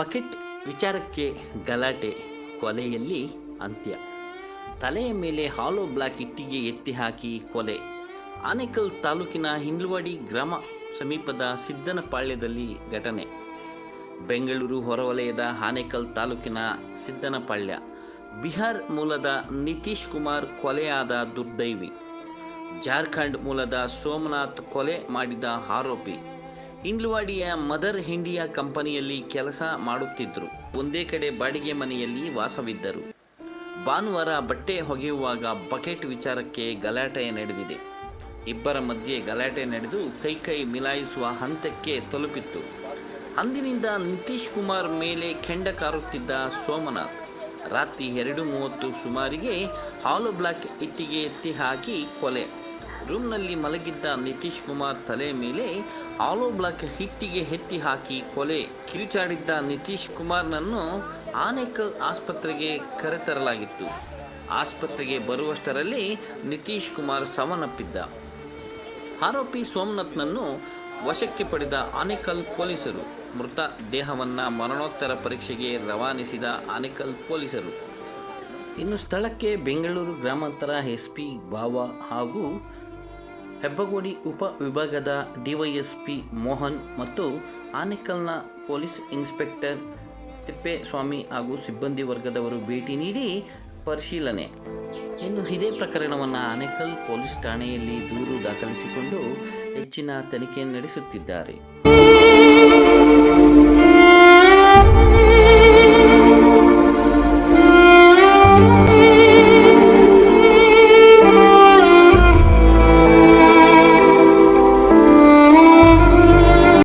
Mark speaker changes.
Speaker 1: Bucket ವಿಚಾರಕ್ಕೆ ಗಲಾಟೆ, ಕೊಲೆಯಲ್ಲಿ ಅಂತ್ಯ. ತಲೆಯ ಮೇಲೆ ಹಾಲೋ ಬ್ಲಾಕ್ ಇಟ್ಟಿಗೆ ಎತ್ತಿ ಹಾಕಿ ಕೊಲೆ. ಆನೇಕಲ್ ತಾಲೂಕಿನ ಹಿಂಡ್ಲವಾಡಿ ಗ್ರಾಮ ಸಮೀಪದ ಸಿದ್ದನಪಾಳ್ಯದಲ್ಲಿ ಘಟನೆ. ಬೆಂಗಳೂರು ಹೊರವಲಯದ ಆನೇಕಲ್ ತಾಲೂಕಿನ ಸಿದ್ದನಪಾಳ್ಯ. ಬಿಹಾರ್ ಮೂಲದ ನಿತೀಶ್ ಕುಮಾರ್ ಕೊಲೆಯಾದ ದುರ್ದೈವಿ. ಜಾರ್ಖಂಡ್ ಮೂಲದ ಸೋಮನಾಥ್ ಕೊಲೆ ಮಾಡಿದ ಆರೋಪಿ. ಇಂಡ್ಲವಾಡಿಯ ಮದರ್ ಇಂಡಿಯಾ ಕಂಪನಿಯಲ್ಲಿ ಕೆಲಸ ಮಾಡುತ್ತಿದ್ದರು ಒಂದೇ ಕಡೆ ಬಾಡಿಗೆ ಮನೆಯಲ್ಲಿ ವಾಸವಿದ್ದರು. ಭಾನುವಾರ ಬಟ್ಟೆ ಹೊಗೆಯುವಾಗ ಬಕೆಟ್ ವಿಚಾರಕ್ಕೆ ಗಲಾಟೆ ನಡೆದಿದೆ. ಇಬ್ಬರ ಮಧ್ಯೆ ಗಲಾಟೆ ನಡೆದು ಕೈ ಕೈ ಮಿಲಾಯಿಸುವ ಹಂತಕ್ಕೆ ತಲುಪಿತ್ತು. ಅಂದಿನಿಂದ ನಿತೀಶ್ ಕುಮಾರ್ ಮೇಲೆ ಕೆಂಡ ಕಾರುತ್ತಿದ್ದ ಸೋಮನಾಥ್, ರಾತ್ರಿ ಎರಡು ಮೂವತ್ತು ಸುಮಾರಿಗೆ ಹಾಲು ಬ್ಲಾಕ್ ಇಟ್ಟಿಗೆ ಎತ್ತಿ ಹಾಕಿ ಕೊಲೆ. ರೂಮ್ನಲ್ಲಿ ಮಲಗಿದ್ದ ನಿತೀಶ್ ಕುಮಾರ್ ತಲೆ ಮೇಲೆ ಆಲೋ ಬ್ಲಾಕ್ ಹಿಟ್ಟಿಗೆ ಎತ್ತಿ ಹಾಕಿ ಕೊಲೆ. ಕಿರುಚಾಡಿದ್ದ ನಿತೀಶ್ ಕುಮಾರ್ನನ್ನು ಆನೇಕಲ್ ಆಸ್ಪತ್ರೆಗೆ ಕರೆತರಲಾಗಿತ್ತು. ಆಸ್ಪತ್ರೆಗೆ ಬರುವಷ್ಟರಲ್ಲಿ ನಿತೀಶ್ ಕುಮಾರ್ ಸಾವನ್ನಪ್ಪಿದ್ದ. ಆರೋಪಿ ಸೋಮನಾಥ್ನನ್ನು ವಶಕ್ಕೆ ಪಡೆದ ಆನೇಕಲ್ ಪೊಲೀಸರು. ಮೃತ ದೇಹವನ್ನು ಮರಣೋತ್ತರ ಪರೀಕ್ಷೆಗೆ ರವಾನಿಸಿದ ಆನೇಕಲ್ ಪೊಲೀಸರು. ಇನ್ನು ಸ್ಥಳಕ್ಕೆ ಬೆಂಗಳೂರು ಗ್ರಾಮಾಂತರ ಎಸ್ ಪಿ ಬಾವ ಹಾಗೂ ಹೆಬ್ಬಗೋಡಿ ಉಪ ವಿಭಾಗದ ಡಿವೈಎಸ್ಪಿ ಮೋಹನ್ ಮತ್ತು ಆನೇಕಲ್ನ ಪೊಲೀಸ್ ಇನ್ಸ್ಪೆಕ್ಟರ್ ತಿಪ್ಪೇಸ್ವಾಮಿ ಹಾಗೂ ಸಿಬ್ಬಂದಿ ವರ್ಗದವರು ಭೇಟಿ ನೀಡಿ ಪರಿಶೀಲನೆ. ಇನ್ನು ಇದೇ ಪ್ರಕರಣವನ್ನು ಆನೇಕಲ್ ಪೊಲೀಸ್ ಠಾಣೆಯಲ್ಲಿ ದೂರು ದಾಖಲಿಸಿಕೊಂಡು ಹೆಚ್ಚಿನ ತನಿಖೆ ನಡೆಸುತ್ತಿದ್ದಾರೆ.